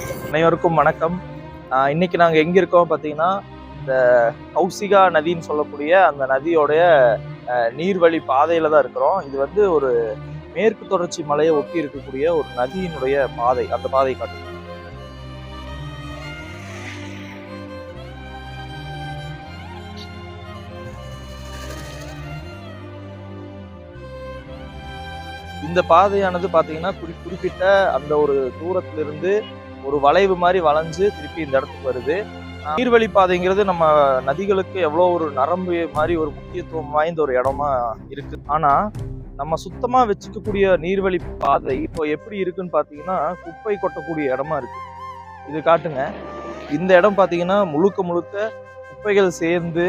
அனைவருக்கும் வணக்கம். ஆஹ் இன்னைக்கு நாங்கள் எங்கே இருக்கோம் பார்த்தீங்கன்னா இந்த கௌசிகா நதின்னு சொல்லக்கூடிய அந்த நதியோடைய நீர்வழி பாதையில தான் இருக்கிறோம். இது வந்து ஒரு மேற்கு தொடர்ச்சி மலையை ஒட்டி இருக்கக்கூடிய ஒரு நதியினுடைய பாதை அந்த பாதை காட்டு இந்த பாதையானது பார்த்தீங்கன்னா குறி குறிப்பிட்ட அந்த ஒரு தூரத்திலிருந்து ஒரு வளைவு மாதிரி வளைஞ்சு திருப்பி இந்த இடத்துக்கு வருது. நீர்வழி பாதைங்கிறது நம்ம நதிகளுக்கு எவ்வளோ ஒரு நரம்பு மாதிரி ஒரு முக்கியத்துவம் வாய்ந்த ஒரு இடமா இருக்கு. ஆனால் நம்ம சுத்தமாக வச்சுக்கக்கூடிய நீர்வழி பாதை இப்போ எப்படி இருக்குன்னு பார்த்தீங்கன்னா குப்பை கொட்டக்கூடிய இடமா இருக்கு. இது காட்டுங்க. இந்த இடம் பார்த்தீங்கன்னா முழுக்க முழுக்க குப்பைகள் சேர்ந்து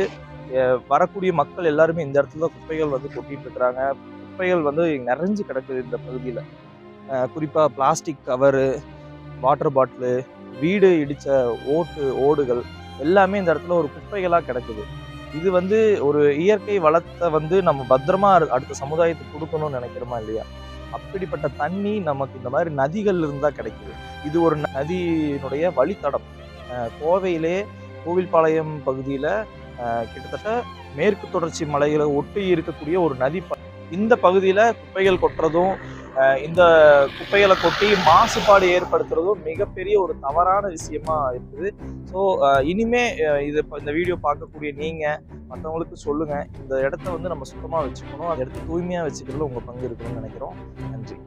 வரக்கூடிய மக்கள் எல்லாருமே இந்த இடத்துல தான் குப்பைகள் வந்து கொட்டிட்டு இருக்கிறாங்க. குப்பைகள் வந்து நிறைஞ்சு கிடக்குது இந்த பகுதியில். குறிப்பாக பிளாஸ்டிக் கவரு வாட்டர் பாட்டிலு வீடு இடித்த ஓட்டு ஓடுகள் எல்லாமே இந்த இடத்துல ஒரு குப்பைகளாக கிடக்குது. இது வந்து ஒரு இயற்கை வளத்தை வந்து நம்ம பத்திரமா அடுத்த சமுதாயத்துக்கு கொடுக்கணும்னு நினைக்கிறோமா இல்லையா? அப்படிப்பட்ட தண்ணி நமக்கு இந்த மாதிரி நதிகள் இருந்தால் கிடைக்குது. இது ஒரு நதியினுடைய வழித்தடம். கோவையிலே கோவில்பாளையம் பகுதியில் கிட்டத்தட்ட மேற்கு தொடர்ச்சி மலைகளை ஒட்டி இருக்கக்கூடிய ஒரு நதி ப- இந்த பகுதியில் குப்பைகள் கொட்டுறதும் இந்த குப்பைகளை கொட்டி மாசுபாடு ஏற்படுத்துறதும் மிகப்பெரிய ஒரு தவறான விஷயமா இருக்குது. ஸோ இனிமே இது இந்த வீடியோ பார்க்கக்கூடிய நீங்க மற்றவங்களுக்கு சொல்லுங்க. இந்த இடத்த வந்து நம்ம சுத்தமாக வச்சுக்கணும். அந்த இடத்த தூய்மையாக வச்சுக்கிறதுல உங்க பங்கு இருக்குன்னு நினைக்கிறோம். நன்றி.